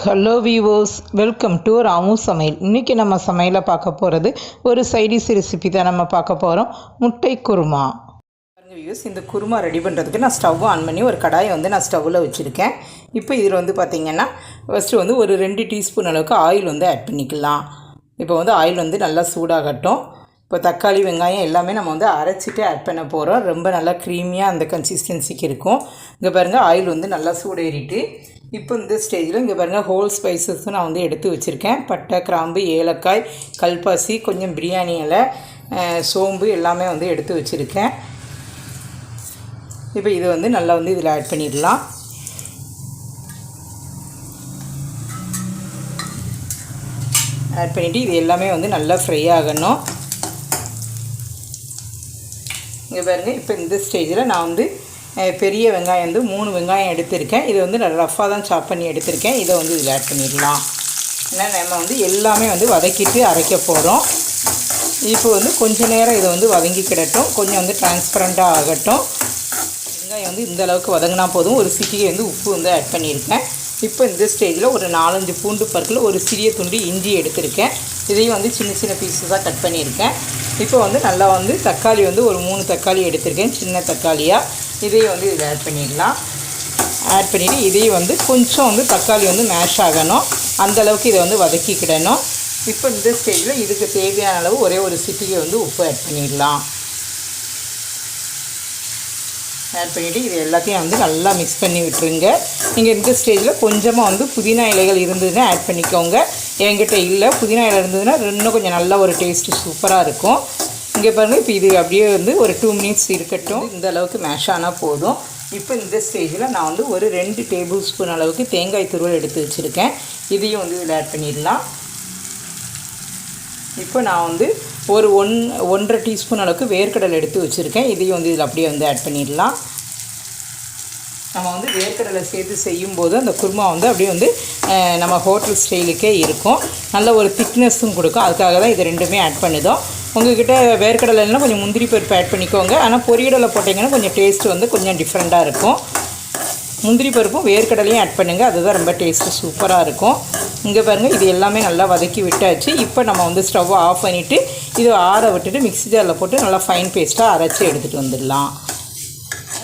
Hello viewers welcome to Ramu சமையல் இன்றைக்கி நம்ம சமையலை பார்க்க போகிறது ஒரு சைடிஷ் ரெசிபி தான் நம்ம பார்க்க போகிறோம் முட்டை குருமா. பாருங்கள் வியூஸ் இந்த குருமா ரெடி பண்ணுறதுக்கு நான் ஸ்டவ் ஆன் பண்ணி ஒரு கடாயை வந்து நான் ஸ்டவ்வில் வச்சுருக்கேன். இப்போ இதில் வந்து பார்த்திங்கன்னா ஃபஸ்ட்டு வந்து ஒரு ரெண்டு டீஸ்பூன் அளவுக்கு ஆயில் வந்து ஆட் பண்ணிக்கலாம். இப்போ வந்து ஆயில் வந்து நல்லா சூடாகட்டும். இப்போ தக்காளி வெங்காயம் எல்லாமே நம்ம வந்து அரைச்சிட்டு ஆட் பண்ண போகிறோம் ரொம்ப நல்லா க்ரீமியாக அந்த கன்சிஸ்டன்சிக்கு இருக்கும். இங்கே பாருங்கள் ஆயில் வந்து நல்லா சூடேறிட்டு இப்போ இந்த ஸ்டேஜில் இங்கே பாருங்கள் ஹோல் ஸ்பைசஸும் நான் வந்து எடுத்து வச்சுருக்கேன். பட்டை கிராம்பு ஏலக்காய் கல்பாசி கொஞ்சம் பிரியாணி இலை சோம்பு எல்லாமே வந்து எடுத்து வச்சுருக்கேன். இப்போ இது வந்து நல்லா வந்து இதில் ஆட் பண்ணிடலாம். ஆட் பண்ணிவிட்டு இது எல்லாமே வந்து நல்லா ஃப்ரை ஆகணும். இங்கே பாருங்கள் இப்போ இந்த ஸ்டேஜில் நான் வந்து பெரிய வெங்காயம் வந்து மூணு வெங்காயம் எடுத்திருக்கேன். இது வந்து நான் ரஃப்பாக தான் சாப் பண்ணி எடுத்திருக்கேன். இதை வந்து இதில் ஆட் பண்ணிடலாம். ஏன்னா நம்ம வந்து எல்லாமே வந்து வதக்கிட்டு அரைக்க போகிறோம் இப்போ வந்து கொஞ்ச நேரம் இதை வந்து வதங்கி கிடட்டும். கொஞ்சம் வந்து டிரான்ஸ்பரண்ட்டாக ஆகட்டும். வெங்காயம் வந்து இந்த அளவுக்கு வதங்கினா போதும். ஒரு சிட்டிகை வந்து உப்பு வந்து ஆட் பண்ணியிருக்கேன். இப்போ இந்த ஸ்டேஜில் ஒரு நாலஞ்சு பூண்டு பருக்கில் ஒரு சிறிய துண்டு இஞ்சி எடுத்திருக்கேன். இதையும் வந்து சின்ன சின்ன பீஸஸாக கட் பண்ணியிருக்கேன். இப்போ வந்து நல்லா வந்து தக்காளி வந்து ஒரு மூணு தக்காளி எடுத்திருக்கேன். சின்ன தக்காளியாக இதையும் வந்து இதில் ஆட் பண்ணிடலாம். ஆட் பண்ணிவிட்டு இதையும் வந்து கொஞ்சம் வந்து தக்காளி வந்து மேஷ் ஆகணும். அந்த அளவுக்கு இதை வந்து வதக்கிக்கிடணும். இப்போ இந்த ஸ்டேஜில் இதுக்கு தேவையான அளவு ஒரே ஒரு சிட்டிகை வந்து உப்பு ஆட் பண்ணிடலாம். ஆட் பண்ணிவிட்டு இது எல்லாத்தையும் வந்து நல்லா மிக்ஸ் பண்ணி விட்டுருங்க. நீங்கள் இந்த ஸ்டேஜில் கொஞ்சமாக வந்து புதினா இலைகள் இருந்ததுன்னா ஆட் பண்ணிக்கோங்க. என்கிட்ட இல்லை. புதினா இலை இருந்ததுன்னா இன்னும் கொஞ்சம் நல்ல ஒரு டேஸ்ட்டு சூப்பராக இருக்கும். இங்கே பாருங்கள் இப்போ இது அப்படியே வந்து ஒரு டூ மினிட்ஸ் இருக்கட்டும். இந்த அளவுக்கு மேஷ் ஆனால் போதும். இப்போ இந்த ஸ்டேஜில் நான் வந்து ஒரு ரெண்டு டேபிள் ஸ்பூன் அளவுக்கு தேங்காய் துருவல் எடுத்து வச்சுருக்கேன். இதையும் வந்து இதில் ஆட் பண்ணிடலாம். இப்போ நான் வந்து ஒரு ஒன் ஒன்றரை டீஸ்பூன் அளவுக்கு வேர்க்கடலை எடுத்து வச்சுருக்கேன். இதையும் வந்து இதில் அப்படியே வந்து ஆட் பண்ணிடலாம். நம்ம வந்து வேர்க்கடலை சேர்த்து செய்யும்போது அந்த குருமா வந்து அப்படியே வந்து நம்ம ஹோட்டல் ஸ்டைலுக்கே இருக்கும். நல்ல ஒரு திக்னஸும் கொடுக்கும். அதுக்காக தான் இது ரெண்டுமே ஆட் பண்ணுதோம். உங்ககிட்ட வேர்க்கடலைன்னா கொஞ்சம் முந்திரி பருப்பு ஆட் பண்ணிக்கோங்க. ஆனால் பொரியடலை போட்டிங்கன்னா கொஞ்சம் டேஸ்ட் வந்து கொஞ்சம் டிஃப்ரெண்ட்டாக இருக்கும். முந்திரி பருப்பும் வேர்க்கடலையும் ஆட் பண்ணுங்கள் அதுதான் ரொம்ப டேஸ்ட்டு சூப்பராக இருக்கும். இங்கே பாருங்கள் இது எல்லாமே நல்லா வதக்கி விட்டாச்சு. இப்போ நம்ம வந்து ஸ்டவ்வை ஆஃப் பண்ணிவிட்டு இது ஆற விட்டுட்டு மிக்ஸி ஜாரில் போட்டு நல்லா ஃபைன் பேஸ்ட்டாக அரைச்சி எடுத்துகிட்டு வந்துடலாம்.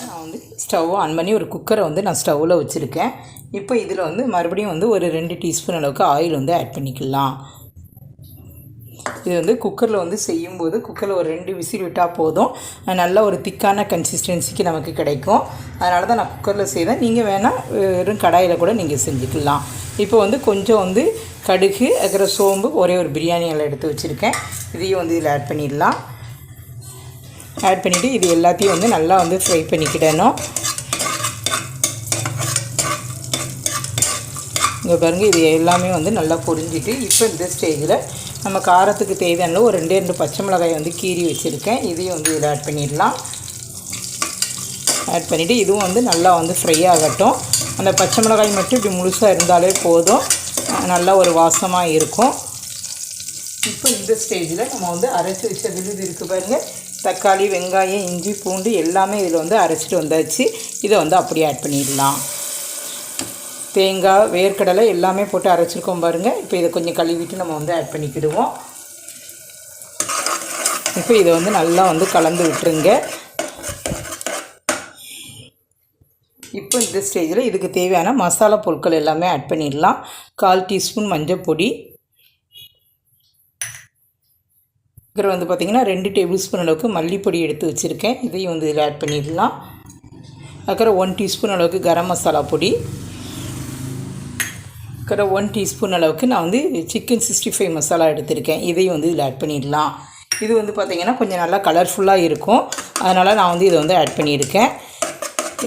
நான் வந்து ஸ்டவ் ஆன் பண்ணி ஒரு குக்கரை வந்து நான் ஸ்டவ்வில் வச்சுருக்கேன். இப்போ இதில் வந்து மறுபடியும் வந்து ஒரு ரெண்டு டீஸ்பூன் அளவுக்கு ஆயில் வந்து ஆட் பண்ணிக்கலாம். இது வந்து குக்கரில் வந்து செய்யும்போது குக்கரில் ஒரு ரெண்டு விசில் விட்டால் போதும். நல்ல ஒரு திக்கான கன்சிஸ்டன்சிக்கு நமக்கு கிடைக்கும். அதனால தான் நான் குக்கரில் செய்தேன் நீங்கள் வேணால் வெறும் கடாயில் கூட நீங்கள் செஞ்சுக்கலாம். இப்போ வந்து கொஞ்சம் வந்து கடுகு அப்புறம் சோம்பு ஒரே ஒரு பிரியாணி எல்லாம் எடுத்து வச்சுருக்கேன். இதையும் வந்து இதில் ஆட் பண்ணிடலாம். ஆட் பண்ணிவிட்டு இது எல்லாத்தையும் வந்து நல்லா வந்து ஃப்ரை பண்ணிக்கிடணும். இங்கே பாருங்கள் இது எல்லாமே வந்து நல்லா பொரிஞ்சிட்டு இப்போ இந்த ஸ்டேஜில் நம்ம காரத்துக்கு தேவையான ஒரு ரெண்டு ரெண்டு பச்சை மிளகாய் வந்து கீறி வச்சுருக்கேன். இதையும் வந்து இதில் ஆட் பண்ணிடலாம். ஆட் பண்ணிவிட்டு இதுவும் வந்து நல்லா வந்து ஃப்ரை ஆகட்டும். அந்த பச்சை மிளகாய் மட்டும் இப்படி முழுசாக இருந்தாலே போதும். நல்லா ஒரு வாசமாக இருக்கும். இப்போ இந்த ஸ்டேஜில் நம்ம வந்து அரைச்சி வச்ச விழுது இருக்குது பாருங்கள் தக்காளி வெங்காயம் இஞ்சி பூண்டு எல்லாமே இதில் வந்து அரைச்சிட்டு வந்தாச்சு. இதை வந்து அப்படியே ஆட் பண்ணிடலாம். தேங்காய் வேர்க்கடலை எல்லாமே போட்டு அரைச்சிருக்கோம் பாருங்கள் இப்போ இதை கொஞ்சம் கழுவிட்டு நம்ம வந்து ஆட் பண்ணிக்கிடுவோம். இப்போ இதை வந்து நல்லா வந்து கலந்து விட்டுருங்க. இப்போ இந்த ஸ்டேஜில் இதுக்கு தேவையான மசாலா பொருட்கள் எல்லாமே ஆட் பண்ணிடலாம். கால் டீஸ்பூன் மஞ்சள் பொடி. அப்புறம் வந்து பார்த்திங்கன்னா ரெண்டு டேபிள் ஸ்பூன் அளவுக்கு மல்லிப்பொடி எடுத்து வச்சுருக்கேன். இதையும் வந்து இதில் ஆட் பண்ணிடலாம். அப்புறம் ஒன் டீஸ்பூன் அளவுக்கு கரம் மசாலா பொடி. இருக்கிற ஒன் டீஸ்பூன் அளவுக்கு நான் வந்து சிக்கன் சிக்ஸ்டி ஃபைவ் மசாலா எடுத்திருக்கேன். இதையும் வந்து இதில் ஆட் பண்ணிடலாம். இது வந்து பார்த்திங்கன்னா கொஞ்சம் நல்லா கலர்ஃபுல்லாக இருக்கும். அதனால் நான் வந்து இதை வந்து ஆட் பண்ணியிருக்கேன்.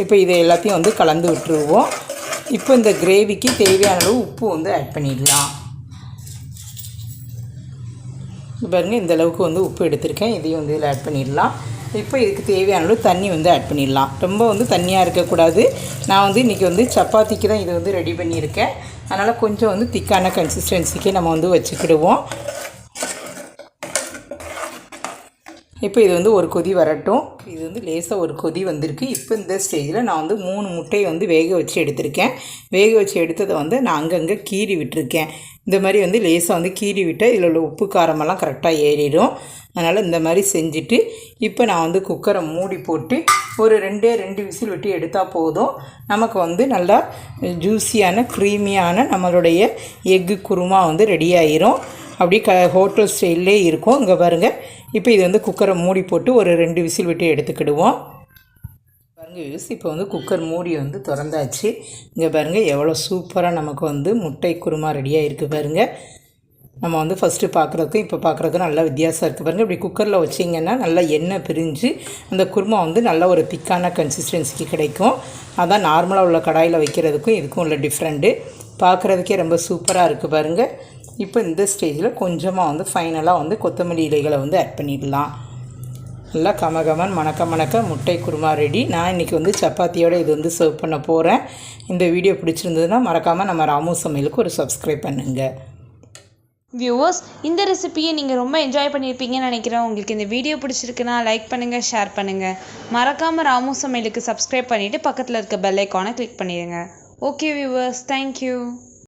இப்போ இதை எல்லாத்தையும் வந்து கலந்து விட்டுருவோம். இப்போ இந்த கிரேவிக்கு தேவையான அளவு உப்பு வந்து ஆட் பண்ணிடலாம். பாருங்கள் இந்த அளவுக்கு வந்து உப்பு எடுத்திருக்கேன். இதையும் வந்து இதில் ஆட் பண்ணிடலாம். இப்போ இதுக்கு தேவையான அளவு தண்ணி வந்து ஆட் பண்ணிடலாம். ரொம்ப வந்து தண்ணியாக இருக்கக்கூடாது. நான் வந்து இன்றைக்கி வந்து சப்பாத்திக்கு தான் இதை வந்து ரெடி பண்ணியிருக்கேன். அதனால் கொஞ்சம் வந்து திக்கான கன்சிஸ்டன்சிக்கு நம்ம வந்து வச்சுக்கிடுவோம். இப்போ இது வந்து ஒரு கொதி வரட்டும். இது வந்து லேசாக ஒரு கொதி வந்திருக்கு. இப்போ இந்த ஸ்டேஜில் நான் வந்து மூணு முட்டையை வந்து வேக வச்சு எடுத்திருக்கேன். வேக வச்சு எடுத்ததை வந்து நான் அங்கங்கே கீறி விட்டுருக்கேன். இந்த மாதிரி வந்து லேசாக வந்து கீறி விட்டால் இதில் உள்ள உப்பு காரமெல்லாம் கரெக்டாக ஏறிடும். அதனால் இந்த மாதிரி செஞ்சுட்டு இப்போ நான் வந்து குக்கரை மூடி போட்டு ஒரு ரெண்டே ரெண்டு விசில் விட்டு எடுத்தால் போதும். நமக்கு வந்து நல்லா ஜூஸியான க்ரீமியான நம்மளுடைய எக்கு குருமா வந்து ரெடி ஆயிரும். அப்படியே க ஹோட்டல் ஸ்டைல்லே இருக்கும். இங்கே பாருங்கள் இப்போ இது வந்து குக்கரை மூடி போட்டு ஒரு ரெண்டு விசில் விட்டு எடுத்துக்கிடுவோம். பாருங்கள் யூஸ் இப்போ வந்து குக்கர் மூடி வந்து திறந்தாச்சு. இங்கே பாருங்கள் எவ்வளோ சூப்பராக நமக்கு வந்து முட்டை குருமா ரெடியாக இருக்குது பாருங்கள் நம்ம வந்து ஃபஸ்ட்டு பார்க்குறதுக்கும் இப்போ பார்க்குறதுக்கும் நல்லா வித்தியாசம் இருக்குது பாருங்கள் இப்படி குக்கரில் வச்சிங்கன்னா நல்லா எண்ணெய் பிரிஞ்சு அந்த குருமா வந்து நல்ல ஒரு திக்கான கன்சிஸ்டன்சிக்கு கிடைக்கும். அதான் நார்மலாக உள்ள கடாயில் வைக்கிறதுக்கும் இதுக்கும் உள்ள டிஃப்ரெண்ட்டு பார்க்குறதுக்கே ரொம்ப சூப்பராக இருக்குது பாருங்கள் இப்போ இந்த ஸ்டேஜில் கொஞ்சமாக வந்து ஃபைனலாக வந்து கொத்தமல்லி இலைகளை வந்து ஆட் பண்ணிடலாம். நல்லா கமகமன் மணக்க மணக்க முட்டை குருமா ரெடி நான் இன்றைக்கி வந்து சப்பாத்தியோடு இது வந்து சர்வ் பண்ண போகிறேன் இந்த வீடியோ பிடிச்சிருந்ததுன்னா மறக்காமல் நம்ம ராமு சமையலுக்கு ஒரு சப்ஸ்கிரைப் பண்ணுங்கள் வியூவர்ஸ் இந்த ரெசிபியை நீங்கள் ரொம்ப என்ஜாய் பண்ணியிருப்பீங்கன்னு நினைக்கிறேன். உங்களுக்கு இந்த வீடியோ பிடிச்சிருக்குன்னா லைக் பண்ணுங்கள் ஷேர் பண்ணுங்கள் மறக்காமல் ராமு சமையலுக்கு சப்ஸ்கிரைப் பண்ணிவிட்டு பக்கத்தில் இருக்க பெல் ஐக்கானை கிளிக் பண்ணிடுங்க. Okay viewers thank you